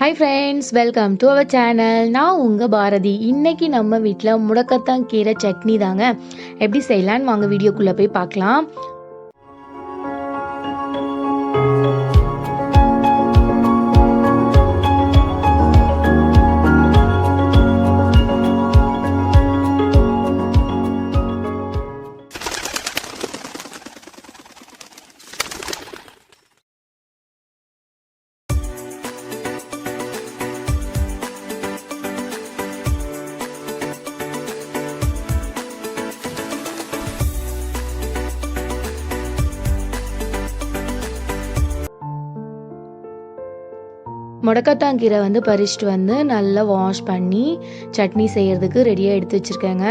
Hi friends welcome to our channel நான் உங்கள் பாரதி. இன்னைக்கு நம்ம வீட்டில் முடக்கத்தான் கீரை சட்னி தாங்க. எப்படி செய்யலான்னு வாங்க வீடியோக்குள்ளே போய் பார்க்கலாம். முடக்கத்தாங்கீரை வந்து பறிச்சுட்டு வந்து நல்லா வாஷ் பண்ணி சட்னி செய்கிறதுக்கு ரெடியாக எடுத்து வச்சுருக்கேங்க.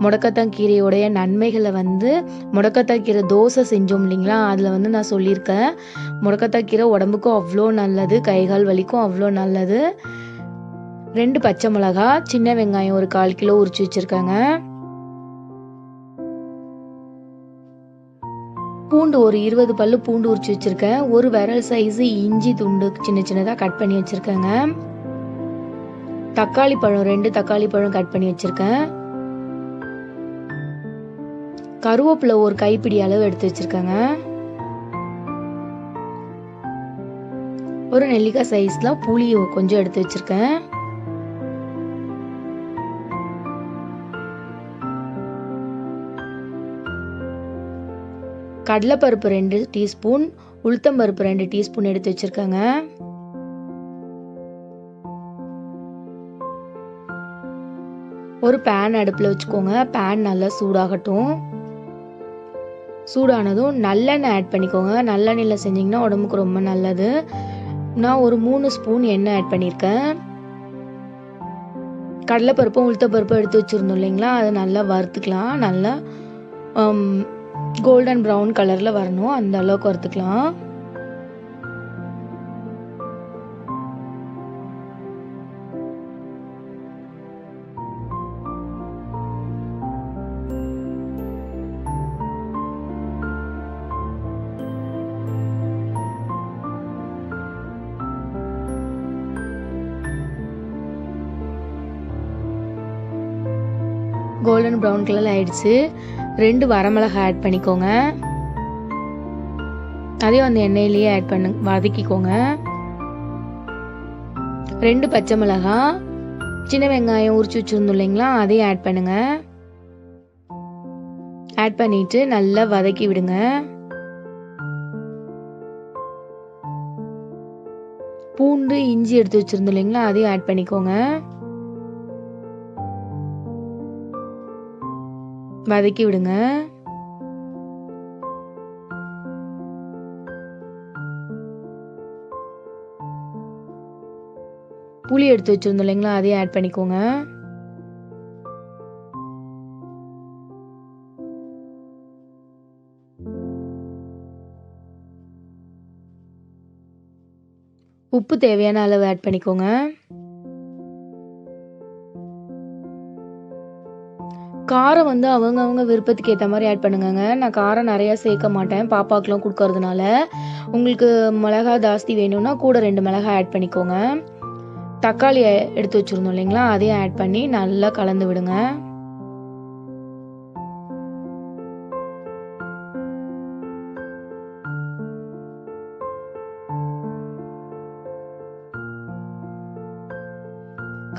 முடக்கத்தாங்கீரையுடைய நன்மைகளை வந்து முடக்கத்தான் கீரை தோசை செஞ்சோம் இல்லைங்களா? அதில் வந்து நான் சொல்லியிருக்கேன். முடக்கத்தான் கீரை உடம்புக்கும் அவ்வளோ நல்லது கைகால் வலிக்கும் அவ்வளோ நல்லது. ரெண்டு பச்சை மிளகா சின்ன வெங்காயம் ஒரு கால் கிலோ உரிச்சு வச்சுருக்கேங்க. பூண்டு ஒரு இருபது பல்லு பூண்டு உரிச்சு வச்சிருக்கேன். ஒரு விரல் சைஸ் இஞ்சி துண்டு சின்ன சின்னதாக கட் பண்ணி வச்சிருக்கேங்க. தக்காளி பழம் ரெண்டு தக்காளி பழம் கட் பண்ணி வச்சிருக்கேன். கருவேப்பிலை ஒரு கைப்பிடி அளவு எடுத்து வச்சிருக்கேங்க. ஒரு நெல்லிக்காய் சைஸ்ல புளி கொஞ்சம் எடுத்து வச்சிருக்கேன். கடலைப்பருப்பு ரெண்டு டீஸ்பூன் உளுத்தம்பருப்பு ரெண்டு டீஸ்பூன் எடுத்து வச்சுருக்கேங்க. ஒரு பேன் அடுப்பில் வச்சுக்கோங்க. பேன் நல்லா சூடாகட்டும். சூடானதும் நல்லெண்ணெய் ஆட் பண்ணிக்கோங்க. நல்லெண்ணெயில் செஞ்சிங்கன்னா உடம்புக்கு ரொம்ப நல்லது. நான் ஒரு மூணு ஸ்பூன் எண்ணெய் ஆட் பண்ணியிருக்கேன் கடலைப்பருப்பும் உளுத்தப்பருப்பும் எடுத்து வச்சுருந்தோம் இல்லைங்களா? அதை நல்லா வறுத்துக்கலாம். நல்லா கோல்டன் ப்ரௌன் கலரில் வரணும். அந்த அளவுக்கு வறுத்துக்கலாம். கோல்டன் ப்ரௌன் கலர் ஆயிடுச்சு. ரெண்டு வரமிளகாய் ஆட் பண்ணிக்கோங்க. அதையும் அந்த எண்ணெயிலேயே ஆட் பண்ணு வதக்கிக்கோங்க. ரெண்டு பச்சை மிளகாய் சின்ன வெங்காயம் உரிச்சு வச்சுருந்தோம் இல்லைங்களா அதையும் ஆட் பண்ணுங்க. ஆட் பண்ணிட்டு நல்லா வதக்கி விடுங்க. பூண்டு இஞ்சி எடுத்து வச்சுருந்தோம் இல்லைங்களா அதையும் ஆட் பண்ணிக்கோங்க. வதக்கி விடுங்க. புளி எடுத்து வச்சிருந்தோம் இல்லைங்களா? அதையும் ஆட் பண்ணிக்கோங்க. உப்பு தேவையான அளவு ஆட் பண்ணிக்கோங்க. காரம் வந்து அவங்கவுங்க விருப்பத்துக்கு ஏற்ற மாதிரி ஆட் பண்ணுங்கங்க. நான் காரம் நிறையா சேர்க்க மாட்டேன். பாப்பாக்கெலாம் கொடுக்கறதுனால. உங்களுக்கு மிளகா ஜாஸ்தி வேணும்னா கூட ரெண்டு மிளகா ஆட் பண்ணிக்கோங்க. தக்காளி எடுத்து வச்சுருந்தோம் இல்லைங்களா? அதையும் ஆட் பண்ணி நல்லா கலந்து விடுங்க.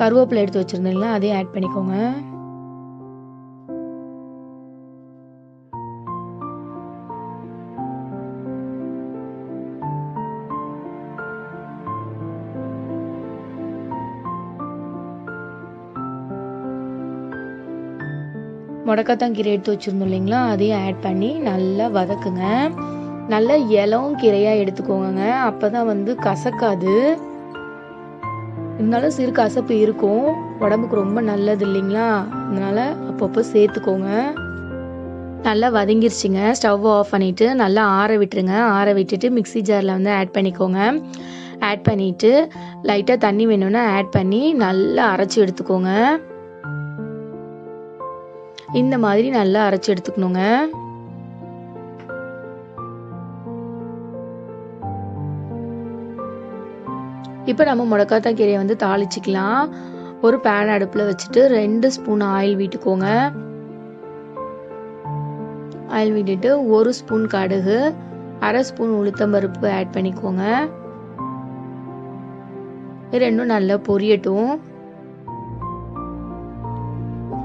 கருவேப்பிலை எடுத்து வச்சுருந்தீங்களா அதையும் ஆட் பண்ணிக்கோங்க. முடக்கத்தான் கீரை எடுத்து வச்சுருந்தோம் இல்லைங்களா? அதையும் ஆட் பண்ணி நல்லா வதக்குங்க. நல்லா இலம் கீரையாக எடுத்துக்கோங்க அப்போ தான் வந்து கசக்காது. இருந்தாலும் சிறு கசப்பு இருக்கும். உடம்புக்கு ரொம்ப நல்லது இல்லைங்களா? அதனால் அப்பப்போ சேர்த்துக்கோங்க. நல்லா வதங்கிருச்சுங்க. ஸ்டவ் ஆஃப் பண்ணிவிட்டு நல்லா ஆற விட்டுருங்க. ஆற விட்டுட்டு மிக்சி ஜாரில் வந்து ஆட் பண்ணிக்கோங்க. ஆட் பண்ணிவிட்டு லைட்டாக தண்ணி வேணும்னா ஆட் பண்ணி நல்லா அரைச்சி எடுத்துக்கோங்க. இந்த மாதிரி நல்லா அரைச்சி எடுத்துக்கணுங்க. இப்போ நம்ம முடக்காத்தான் கீரையை வந்து தாளிச்சிக்கலாம். ஒரு பேன் அடுப்பில் வச்சுட்டு ரெண்டு ஸ்பூன் ஆயில் விட்டுக்கோங்க. ஆயில் விட்டுட்டு ஒரு ஸ்பூன் கடுகு அரை ஸ்பூன் உளுத்தம்பருப்பு ஆட் பண்ணிக்கோங்க. இது ரெண்டும் நல்லா பொரியட்டும்.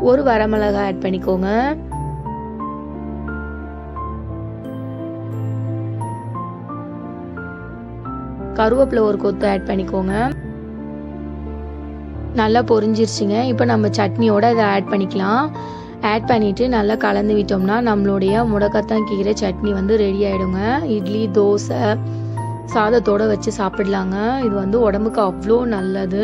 ஒரு வரமிளகா ஆட் பண்ணிக்கோங்க. கருவேப்பிலை ஒரு கொத்து ஆட் பண்ணிக்கோங்க. நல்லா பொரிஞ்சிருச்சுங்க. இப்போ நம்ம சட்னியோட இதை ஆட் பண்ணிக்கலாம். ஆட் பண்ணிவிட்டு நல்லா கலந்து விட்டோம்னா நம்மளுடைய முடக்கத்தான் கீரை சட்னி வந்து ரெடி ஆகிடுங்க இட்லி தோசை சாதத்தோடு வச்சு சாப்பிடலாங்க. இது வந்து உடம்புக்கு அவ்வளோ நல்லது.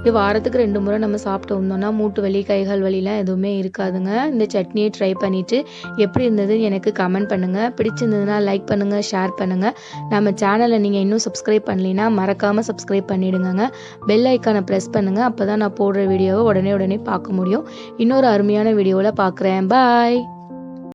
இது வாரத்துக்கு ரெண்டு முறை நம்ம சாப்பிட்டு வந்தோம்னா மூட்டு வலி கைகள் வலிலாம் எதுவுமே இருக்காதுங்க. இந்த சட்னியை ட்ரை பண்ணிவிட்டு எப்படி இருந்தது எனக்கு கமெண்ட் பண்ணுங்கள் பிடிச்சிருந்ததுன்னா லைக் பண்ணுங்கள் ஷேர் பண்ணுங்கள் நம்ம சேனலை நீங்கள் இன்னும் சப்ஸ்கிரைப் பண்ணலைன்னா மறக்காமல் சப்ஸ்கிரைப் பண்ணிவிடுங்க பெல் ஐக்கானை ப்ரெஸ் பண்ணுங்கள் அப்போ தான் நான் போடுற வீடியோவை உடனே உடனே பார்க்க முடியும். இன்னொரு அருமையான வீடியோவில் பார்க்குறேன். பாய்